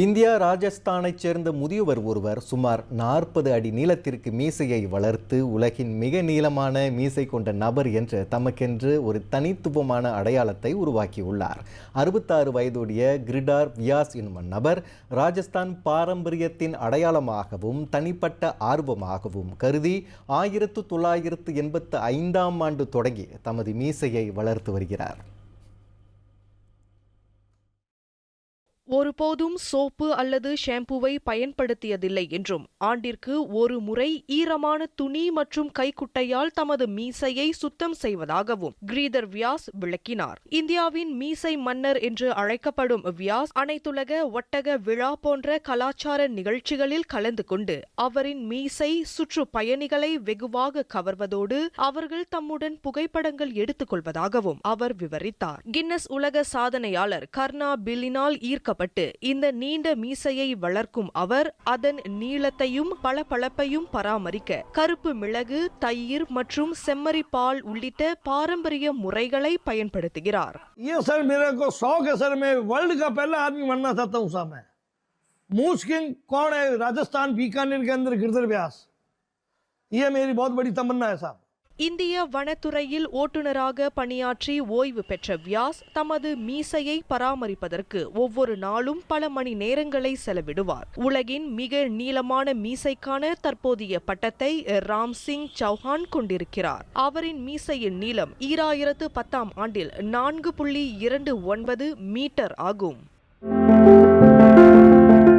India ராஜஸ்தானைச் சேர்ந்த முதியவர் ஒருவர் சுமார் நாற்பது அடி நீளத்திற்கு மீசையை வளர்த்து உலகின் மிக நீளமான மீசை கொண்ட நபர் என்று தமக்கென்று ஒரு தனித்துவமான அடையாளத்தை உருவாக்கியுள்ளார். அறுபத்தாறு வயதுடைய கிரிடார் வியாஸ் என்னும் நபர் ராஜஸ்தான் பாரம்பரியத்தின் அடையாளமாகவும் தனிப்பட்ட ஆர்வமாகவும் கருதி ஆயிரத்து தொள்ளாயிரத்து எண்பத்து ஐந்தாம் ஆண்டு தொடங்கி தமது மீசையை வளர்த்து வருகிறார். ஒருபோதும் சோப்பு அல்லது ஷாம்புவை பயன்படுத்தியதில்லை என்றும் ஆண்டிற்கு ஒரு முறை ஈரமான துணி மற்றும் கைக்குட்டையால் தமது மீசையை சுத்தம் செய்வதாகவும் கிரீதர் வியாஸ் விளக்கினார். இந்தியாவின் மீசை மன்னர் என்று அழைக்கப்படும் வியாஸ் அனைத்துலக ஒட்டக விழா போன்ற கலாச்சார நிகழ்ச்சிகளில் கலந்து கொண்டு அவரின் மீசை சுற்றுப்பயணிகளை வெகுவாக கவர்வதோடு அவர்கள் தம்முடன் புகைப்படங்கள் எடுத்துக் கொள்வதாகவும் அவர் விவரித்தார். கின்னஸ் உலக சாதனையாளர் கர்னா பில்லினால் ஈர்க்க ஈர்க்கப்பட்டு இந்த நீண்ட மீசையை வளர்க்கும் அவர் அதன் நீளத்தையும் பளபளப்பையும் பராமரிக்க கருப்பு மிளகு தயிர் மற்றும் செம்மறி பால் உள்ளிட்ட பாரம்பரிய முறைகளை பயன்படுத்துகிறார் ये सर मेरे को शौक है सर मैं वर्ल्ड का पहला आदमी बनना चाहता हूँ साहब मैं मूस किंग कौन है राजस्थान बीकानेर के अंदर गिरधर व्यास ये मेरी बहुत बड़ी तमन्ना है साहब இந்திய வனத்துறையில் ஓட்டுநராக பணியாற்றி ஓய்வு பெற்ற வியாஸ் தமது மீசையை பராமரிப்பதற்கு ஒவ்வொரு நாளும் பல மணி நேரங்களை செலவிடுவார். உலகின் மிக நீளமான மீசைக்கான தற்போதைய பட்டத்தை ராம் சிங் சௌஹான் கொண்டிருக்கிறார். அவரின் மீசையின் நீளம் ஈராயிரத்து பத்தாம் ஆண்டில் நான்கு புள்ளி இரண்டு ஒன்பது மீட்டர் ஆகும்.